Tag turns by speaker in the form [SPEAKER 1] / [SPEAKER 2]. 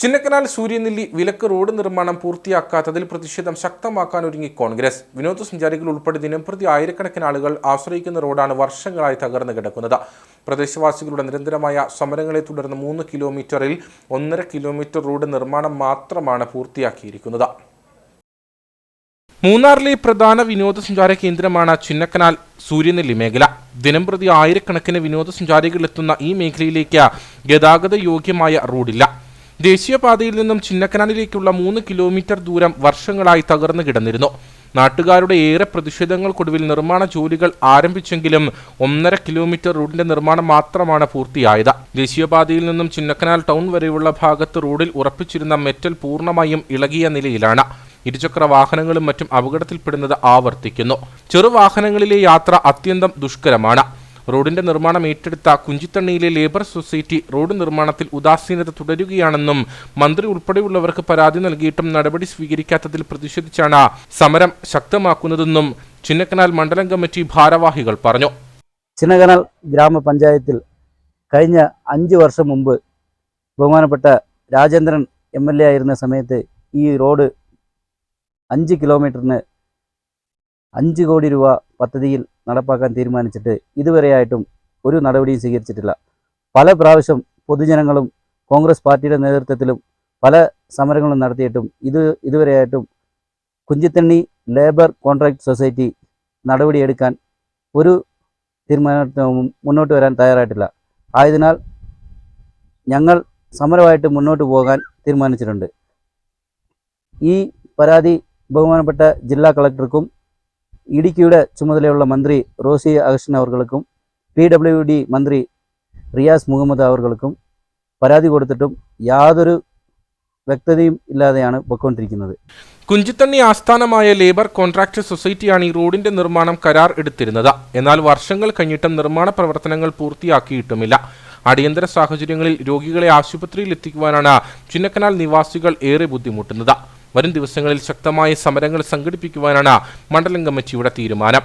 [SPEAKER 1] ചിന്നക്കനാൽ സൂര്യനെല്ലി വിലക്ക് റോഡ് നിർമ്മാണം പൂർത്തിയാക്കാത്തതിൽ പ്രതിഷേധം ശക്തമാക്കാൻ ഒരുങ്ങി കോൺഗ്രസ്. വിനോദസഞ്ചാരികൾ ഉൾപ്പെടെ ദിനംപ്രതി ആയിരക്കണക്കിന് ആളുകൾ ആശ്രയിക്കുന്ന റോഡാണ് വർഷങ്ങളായി തകർന്നു കിടക്കുന്നത്. പ്രദേശവാസികളുടെ നിരന്തരമായ സമരങ്ങളെ തുടർന്ന് മൂന്ന് കിലോമീറ്ററിൽ ഒന്നര കിലോമീറ്റർ റോഡ് നിർമ്മാണം മാത്രമാണ് പൂർത്തിയാക്കിയിരിക്കുന്നത്. മൂന്നാറിലെ പ്രധാന വിനോദസഞ്ചാര കേന്ദ്രമാണ് ചിന്നക്കനാൽ സൂര്യനെല്ലി മേഖല. ദിനംപ്രതി ആയിരക്കണക്കിന് വിനോദസഞ്ചാരികൾ എത്തുന്ന ഈ മേഖലയിലേക്ക് ഗതാഗത യോഗ്യമായ റോഡില്ല. ദേശീയപാതയിൽ നിന്നും ചിന്നക്കനാലിലേക്കുള്ള മൂന്ന് കിലോമീറ്റർ ദൂരം വർഷങ്ങളായി തകർന്നു കിടന്നിരുന്നു. നാട്ടുകാരുടെ ഏറെ പ്രതിഷേധങ്ങൾക്കൊടുവിൽ നിർമ്മാണ ജോലികൾ ആരംഭിച്ചെങ്കിലും ഒന്നര കിലോമീറ്റർ റോഡിന്റെ നിർമ്മാണം മാത്രമാണ് പൂർത്തിയായത്. ദേശീയപാതയിൽ നിന്നും ചിന്നക്കനാൽ ടൗൺ വരെയുള്ള ഭാഗത്ത് റോഡിൽ ഉറപ്പിച്ചിരുന്ന മെറ്റൽ പൂർണമായും ഇളകിയ നിലയിലാണ്. ഇരുചക്ര വാഹനങ്ങളും മറ്റും അപകടത്തിൽപ്പെടുന്നത് ആവർത്തിക്കുന്നു. ചെറുവാഹനങ്ങളിലെ യാത്ര അത്യന്തം ദുഷ്കരമാണ്. റോഡിന്റെ നിർമ്മാണം ഏറ്റെടുത്ത കുഞ്ചിത്തണ്ണിയിലെ ലേബർ സൊസൈറ്റി റോഡ് നിർമ്മാണത്തിൽ ഉദാസീനത തുടരുകയാണെന്നും മന്ത്രി ഉൾപ്പെടെയുള്ളവർക്ക് പരാതി നൽകിയിട്ടും നടപടി സ്വീകരിക്കാത്തതിൽ പ്രതിഷേധിച്ചാണ് സമരം ശക്തമാക്കുന്നതെന്നും ചിന്നക്കനാൽ മണ്ഡലം കമ്മിറ്റി ഭാരവാഹികൾ പറഞ്ഞു.
[SPEAKER 2] ചിന്നക്കനാൽ ഗ്രാമപഞ്ചായത്തിൽ കഴിഞ്ഞ അഞ്ച് വർഷം മുമ്പ് ബഹുമാനപ്പെട്ട രാജേന്ദ്രൻ എം എൽ എ ആയിരുന്ന സമയത്ത് ഈ റോഡ് അഞ്ച് കിലോമീറ്ററിന് അഞ്ച് കോടി രൂപ പദ്ധതിയിൽ നടപ്പാക്കാൻ തീരുമാനിച്ചിട്ട് ഇതുവരെയായിട്ടും ഒരു നടപടിയും സ്വീകരിച്ചിട്ടില്ല. പല പ്രാവശ്യം പൊതുജനങ്ങളും കോൺഗ്രസ് പാർട്ടിയുടെ നേതൃത്വത്തിലും പല സമരങ്ങളും നടത്തിയിട്ടും ഇത് ഇതുവരെയായിട്ടും കുഞ്ചിത്തണ്ണി ലേബർ കോൺട്രാക്ട് സൊസൈറ്റി നടപടിയെടുക്കാൻ ഒരു തീരുമാനവും മുന്നോട്ട് വരാൻ തയ്യാറായിട്ടില്ല. ആയതിനാൽ ഞങ്ങൾ സമരമായിട്ട് മുന്നോട്ട് പോകാൻ തീരുമാനിച്ചിട്ടുണ്ട്. ഈ പരാതി ബഹുമാനപ്പെട്ട ജില്ലാ കളക്ടർക്കും ഇടുക്കിയുടെ ചുമതലയുള്ള മന്ത്രി റോസി അഗസ്റ്റിൻ അവർക്കും പി ഡബ്ല്യു ഡി മന്ത്രി റിയാസ് മുഹമ്മദ് അവർക്കും പരാതി കൊടുത്തിട്ടും യാതൊരു വ്യക്തതയും ഇല്ലാതെയാണ് പൊയ്ക്കൊണ്ടിരിക്കുന്നത്.
[SPEAKER 1] കുഞ്ചിത്തണ്ണി ആസ്ഥാനമായ ലേബർ കോൺട്രാക്ട് സൊസൈറ്റിയാണ് ഈ റോഡിന്റെ നിർമ്മാണം കരാർ എടുത്തിരുന്നത്. എന്നാൽ വർഷങ്ങൾ കഴിഞ്ഞിട്ടും നിർമ്മാണ പ്രവർത്തനങ്ങൾ പൂർത്തിയാക്കിയിട്ടുമില്ല. അടിയന്തര സാഹചര്യങ്ങളിൽ രോഗികളെ ആശുപത്രിയിൽ എത്തിക്കുവാനാണ് ചിന്നക്കനാൽ നിവാസികൾ ഏറെ ബുദ്ധിമുട്ടുന്നത്. വരും ദിവസങ്ങളിൽ ശക്തമായ സമരങ്ങൾ സംഘടിപ്പിക്കുവാനാണ് മണ്ഡലം കമ്മിറ്റിയുടെ തീരുമാനം.